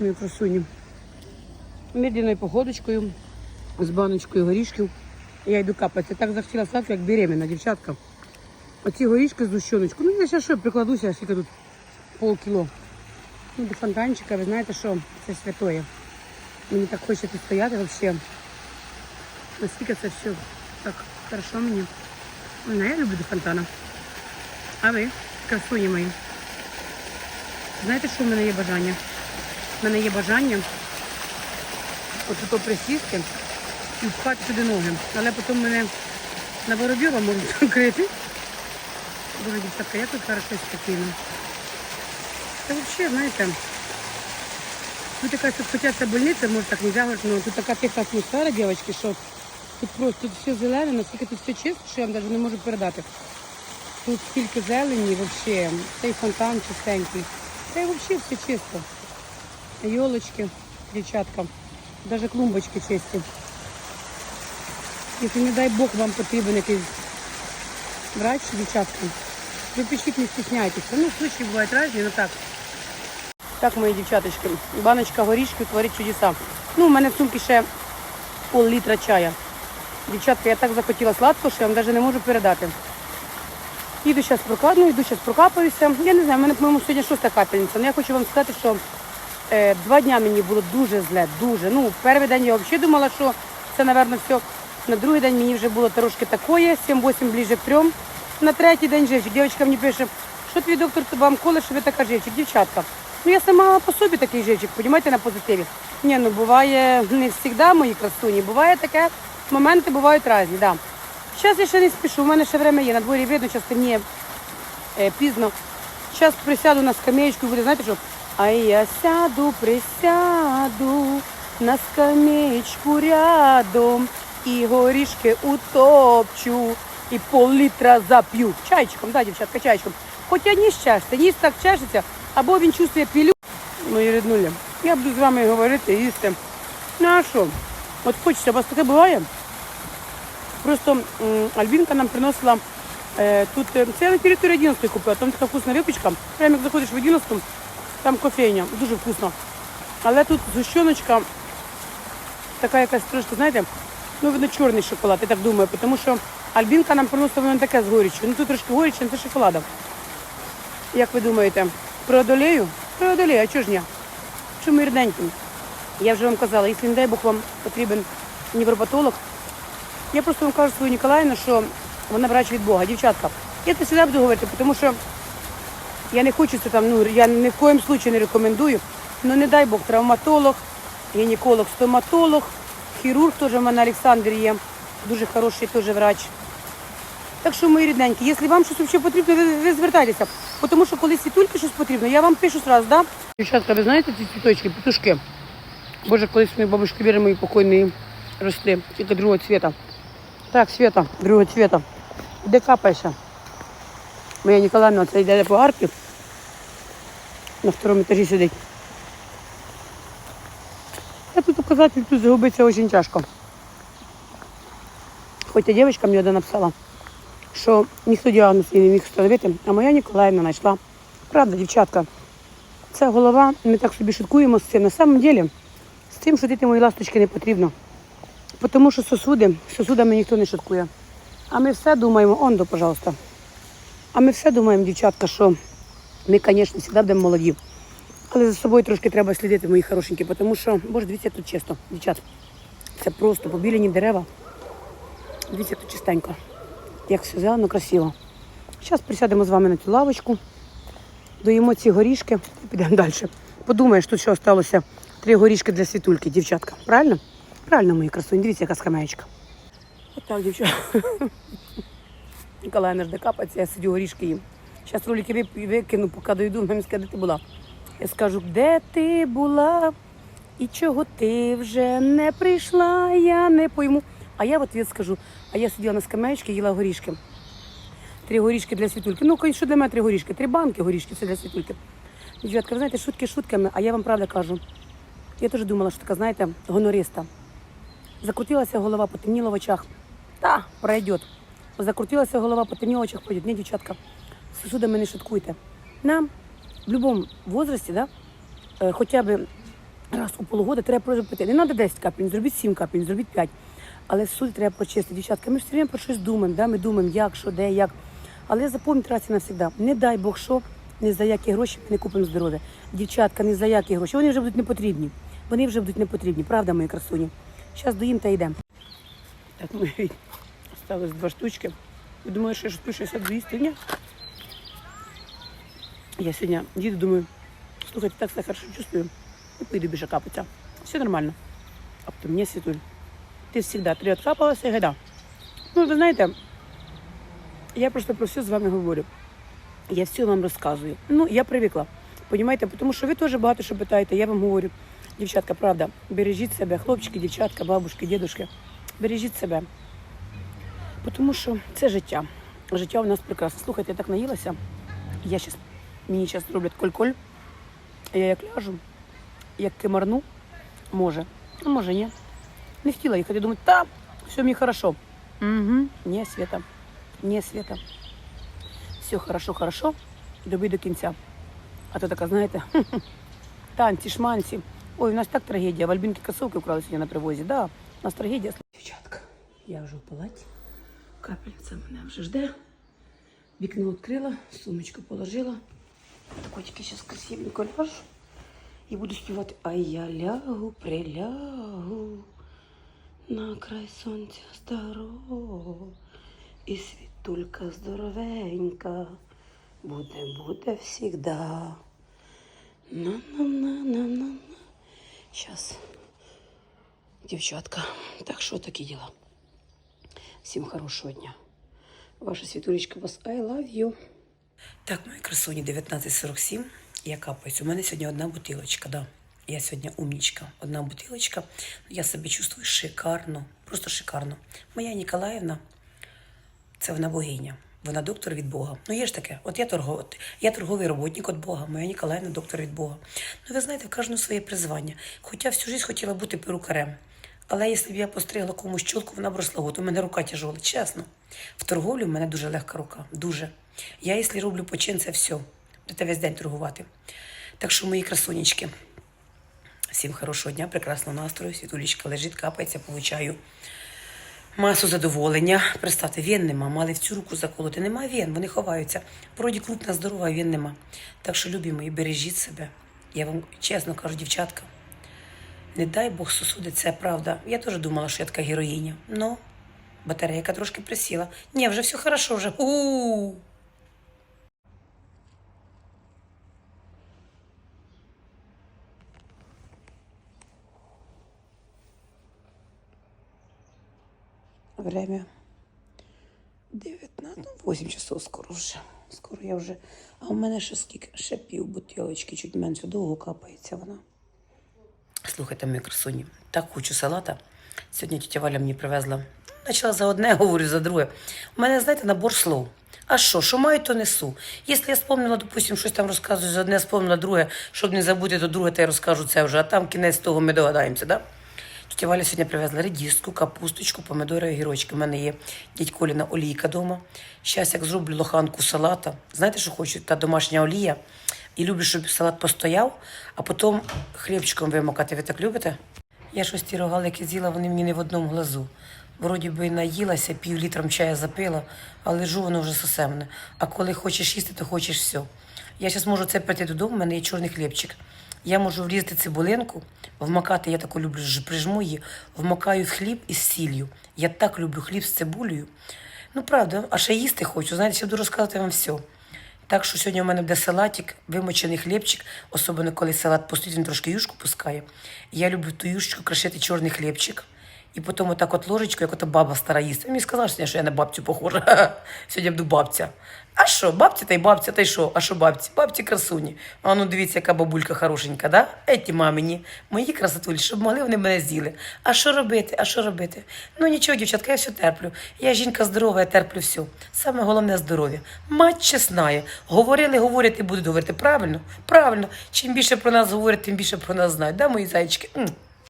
Мою красуню. Медленною походочкою, з баночкою горішків. Я йду капати. Так захотіла сладко, як беременна, дівчатка. Оці горішки з гущоночку. Ну, я ще що, прикладуся, скільки тут полкіло. Ну, до фонтанчика, ви знаєте, що це святое. Мені так хочеться стояти взагалі. Наскільки це все так хорошо мені. Ну, я люблю до фонтана. А ви, красуні мої. Знаєте, що в мене є бажання? В мене є бажання от тут присісти і впхати туди ноги. Але потім мене на воробйова можуть закрити. Боже, дівчатка, як тут хорошо спокійно. Та взагалі, знаєте, тут тут хоча больниця, може так не говорити, але тут така тиха атмосфера, дівчатки, що тут просто тут все зелене, наскільки тут все чисто, що я вам навіть не можу передати. Тут стільки зелені, взагалі, цей фонтан чистенький. Та й взагалі все чисто. Йолочки, дівчатка, навіть клумбочки чисті. Якщо, не дай Бог, вам потрібен якийсь врач, дівчатка, ви не стесняйтеся. Ну, случаї бувають різні, але так. Так, мої дівчаточки, баночка горішки творить чудеса. Ну, у мене в сумці ще пол літра чая. Дівчатка, я так захотіла сладко, що я вам навіть не можу передати. Їду зараз прокладну, йду зараз прокапаюся. Я не знаю, в мене, по-моєму, сьогодні шоста капельниця. Але я хочу вам сказати, що два дня мені було дуже зле, дуже. Ну, перший день я взагалі думала, що це, напевно, все. На другий день мені вже було трошки такое, 7-8 ближе к. На третій день живчик. Дівчинка мені пише, що твій доктор вам коле, що ви така живчик, дівчатка. Ну я сама по собі такий живчик, розумієте, на позитиві. Ні, ну буває не завжди мої красуні, буває таке, моменти бувають різні, да. Зараз я ще не спішу, у мене ще время є, на дворі видно, зараз темніє е, пізно. Зараз присяду на скамеечку буде, знаєте що? А я сяду, присяду на скамеечку рядом і горішки утопчу, і пол-літра зап'ю. Чайчиком, да, дівчатка, чайчиком. Хоча ніс чешеться, ніс так чешеться, або він чувствує пілю. Мої ріднулі, я буду з вами говорити, їсти. Ну а що? От хочеться, у вас таке буває? Просто Альбінка нам приносила е, тут, е, це на території 11 купила, там така вкусна випічка. Прямо як заходиш в 11, там кофейня, дуже вкусно. Але тут зущеночка така якась трошки, знаєте, ну видно чорний шоколад, я так думаю, тому що Альбінка нам приносила воно таке з горіччю. Ну тут трошки горіччя, але це шоколадом. Як ви думаєте, преодолею? Преодолею, а чого ж ні? Чому рідненький? Я вже вам казала, якщо не дай Бог вам потрібен невропатолог, я просто вам кажу свою Ніколаївну, що вона врач від Бога. Дівчатка, я це завжди буду говорити, тому що я не хочу це там, ну я ні в коєму случаю не рекомендую. Ну не дай Бог, травматолог, гінеколог, стоматолог, хірург теж в мене Олександр є, дуже хороший теж врач. Так що, мої рідненькі, якщо вам щось взагалі потрібно, ви, ви звертайтеся. Тому що коли світульки щось потрібно, я вам пишу сразу, да? Дівчатка, ви знаєте ці цвіточки, петушки? Боже, колись мої бабушки віри мої покойні росли, тільки другого цвіта. Так, Света, другого цвіта. Де капаєшся? Моя Ніколаївна, це йде по арки. На второму етажі сидить. Я тут показати, тут загубиться дуже тяжко. Хоча дівчинка мені одна написала, що ніхто діагноз не міг встановити, а моя Ніколаївна знайшла. Правда, дівчатка, це голова, ми так собі шуткуємо з цим. На самом деле, з тим шутити мої ласточки не потрібно. Тому що сосуди, сосудами ніхто не шуткує. А ми все думаємо, ондо, пожалуйста. А ми все думаємо, дівчатка, що ми, звісно, завжди будемо молоді. Але за собою трошки треба слідити, мої хорошенькі, тому що, боже, дивіться, тут чисто, дівчат. Це просто побілені дерева. Дивіться, тут чистенько. Як все зелено, красиво. Зараз присядемо з вами на цю лавочку, доїмо ці горішки і підемо далі. Подумаєш, тут що залишилося три горішки для світульки, дівчатка. Правильно? Правильно, мої красуні. Дивіться, яка скамеєчка. Отак, дівчата. Ніколаївна жде капається, я сидю горішки їм. Зараз ролики викину, поки дойду, мені скаже, де ти була. Я скажу, де ти була і чого ти вже не прийшла, я не пойму. А я в ответ скажу, а я сиділа на скамеечці, їла горішки. Три горішки для світульки. Ну, що для мене три горішки? Три банки горішки, це для світульки. Дівчатка, ви знаєте, шутки шутками, а я вам правда кажу. Я теж думала, що така, знаєте, гонориста. Закрутилася голова, потемніло в очах. Та, пройде. Закрутилася голова, потемніло очах, пройде. Ні, дівчатка, з сусудами не шуткуйте. Нам в будь-якому возрасті, да, е, хоча б раз у полгода треба прожити. Не треба 10 капель, зробіть 7 капель, зробіть 5. Але суд треба прочистити. Дівчатка, ми ж все время про щось думаємо, да? ми думаємо, як, що, де, як. Але запам'ятайте раз і навсегда, не дай Бог що, ні за які гроші ми не купимо здоров'я. Дівчатка, ні за які гроші. Вони вже будуть не потрібні. Вони вже будуть не потрібні, правда, мої красуні? Зараз доїм та йдемо. Так, ми осталось два штучки. Я думаю, що я щось пишу, ні? Я сьогодні їду, думаю, слухайте, так все хорошо чувствую. Ну, пойду більше капаться. Все нормально. А потом мне, Светуль, ты всегда три откапалась и года. Ну, ви знаєте, я просто про все з вами говорю. Я все вам розказую. Ну, я привикла. Понімаєте, тому що ви теж багато що питаєте, я вам говорю. Дівчатка, правда, бережіть себе, хлопчики, дівчатка, бабушки, дідушки, бережіть себе. Тому що це життя. Життя у нас прекрасне. Слухайте, я так наїлася. Я щас, мені зараз роблять коль-коль. Я як ляжу, як кимарну, може, а може ні. Не хотіла їхати. Я думаю, та, все мені хорошо. Угу. Ні, Света, ні, Света. Все хорошо, хорошо, доби до кінця. А то така, знаєте, танці, шманці. Ой, у нас так трагедія. В Альбінки косовки вкрали сьогодні на привозі. Да, у нас трагедія. Дівчатка, я вже в палаті. Капельця мене вже жде. Вікно відкрила, сумочку положила. Котики зараз красивенько ляжу. І буду співати. А я лягу, прилягу на край сонця старого. І світулька здоровенька буде, буде всігда. На-на-на-на-на-на. Сейчас. Дівчатка, так що такі діла? Всім хорошого дня. Ваша світулечка вас I love you. Так, мої красуні, 19.47. Я капаюсь. У мене сьогодні одна бутилочка, да. Я сьогодні умнічка. Одна бутилочка. Я себе чувствую шикарно, просто шикарно. Моя Ніколаївна, це вона богиня. Вона доктор від Бога. Ну, є ж таке. От я торгов... я торговий роботник від Бога, моя Ніколаївна доктор від Бога. Ну, ви знаєте, в кожного своє призвання. Хоча всю життя хотіла бути перукарем. Але якщо б я постригла комусь чолку, вона б росла год. У мене рука тяжола, чесно. В торговлі в мене дуже легка рука. Дуже. Я, якщо роблю почин, це все. Будете весь день торгувати. Так що, мої красунечки, всім хорошого дня, прекрасного настрою. Світулічка лежить, капається, получаю масу задоволення. Представте, вен нема, мали в цю руку заколоти. Нема вен, вони ховаються. Вроді крупна, здорова, вен нема. Так що, любі мої, бережіть себе. Я вам чесно кажу, дівчатка, не дай Бог сосуди, це правда. Я теж думала, що я така героїня. Ну, батарейка трошки присіла. Ні, вже все хорошо, вже. У-у-у. Время 19, ну, 8 часов скоро вже. Скоро я вже. А у мене ще скільки? Ще пів бутилочки, чуть менше, довго капається вона. Слухайте, мої красуні, так хочу салата. Сьогодні тітя Валя мені привезла. Почала за одне, говорю за друге. У мене, знаєте, набор слов. А що, що маю, то несу. Якщо я спомнила, допустим, щось там розказую, за одне спомнила друге, щоб не забути, то друге, то я розкажу це вже, а там кінець того ми догадаємося, да? Тетя Валя сьогодні привезла редиску, капусточку, помидори, огірочки. У мене є дядь Коліна олійка вдома. Зараз як зроблю лоханку салата. Знаєте, що хочу? Та домашня олія. І люблю, щоб салат постояв, а потім хлібчиком вимокати. Ви так любите? Я щось ті рогалики з'їла, вони мені не в одному глазу. Вроді би наїлася, пів літром чая запила, а лежу воно вже сосемне. А коли хочеш їсти, то хочеш все. Я зараз можу це прийти додому, в мене є чорний хлібчик. Я можу врізати цибулинку, вмакати, я таку люблю, прижму її, вмакаю в хліб із сіллю. Я так люблю хліб з цибулею. Ну, правда, а ще їсти хочу. Знаєте, я буду розказувати вам все. Так що сьогодні у мене буде салатик, вимочений хлібчик, особливо коли салат постоїть, трошки юшку пускає. Я люблю ту юшечку кришити чорний хлібчик. І потім отак от ложечку, як ото баба стара їсть. Він мені сьогодні, що я на бабцю похожа. Сьогодні буду бабця. А що, бабця та й бабця, та й що? А що бабці? Бабці красуні. А ну дивіться, яка бабулька хорошенька, да? Еті мамині, мої красотулі, щоб могли вони мене з'їли. А що робити? А що робити? Ну нічого, дівчатка, я все терплю. Я жінка здорова, я терплю все. Саме головне здоров'я. Мать чеснає. Говорили, говорять і будуть говорити. Правильно? Правильно. Чим більше про нас говорять, тим більше про нас знають. Да, мої зайчики?